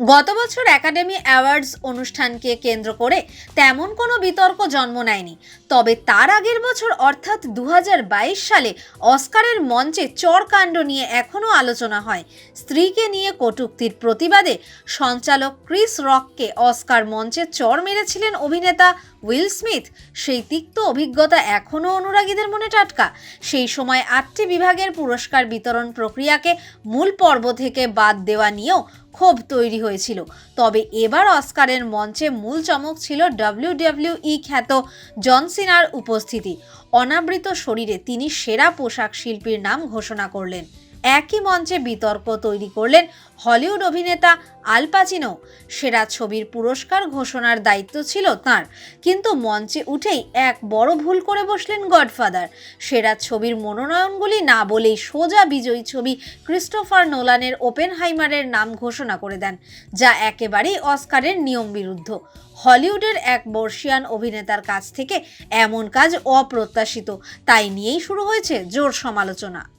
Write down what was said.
গত বছর academy awards অনুষ্ঠানকে কেন্দ্র করে তেমন কোনো বিতর্ক জন্ম নেয়নি। তবে তার আগের বছর অর্থাৎ দু হাজার বাইশ সালে অস্কারের মঞ্চে চরকাণ্ড নিয়ে এখনও আলোচনা হয়। স্ত্রীকে নিয়ে কটূক্তির প্রতিবাদে সঞ্চালক ক্রিস রককে অস্কার মঞ্চে চর মেরেছিলেন অভিনেতা উইল স্মিথ। সেই তিক্ত অভিজ্ঞতা এখনও অনুরাগীদের মনে টাটকা। সেই সময় আটটি বিভাগের পুরস্কার বিতরণ প্রক্রিয়াকে মূল পর্ব থেকে বাদ দেওয়া নিয়েও ক্ষোভ তৈরি হয়েছিল। তবে এবার অস্কারের মঞ্চে মূল চমক ছিল ডাব্লিউ ই খ্যাত জনসিনার উপস্থিতি। অনাবৃত শরীরে তিনি সেরা পোশাক শিল্পীর নাম ঘোষণা করলেন। একই মঞ্চে বিতর্ক তৈরি করলেন হলিউড অভিনেতা আল পাচিনো। সেরা ছবির পুরস্কার ঘোষণার দায়িত্ব ছিল তার। কিন্তু মঞ্চে উঠেই এক বড় ভুল করে বসলেন গডফাদার। সেরা ছবির মনোনয়নগুলি না বলেই সোজা বিজয়ী ছবি ক্রিস্টোফার নোলানের ওপেনহাইমারের নাম ঘোষণা করে দেন, যা একেবারেই অস্কারের নিয়ম বিরুদ্ধ। হলিউডের এক বর্ষিয়ান অভিনেতার কাছ থেকে এমন কাজ অপ্রত্যাশিত, তাই নিয়েই শুরু হয়েছে জোর সমালোচনা।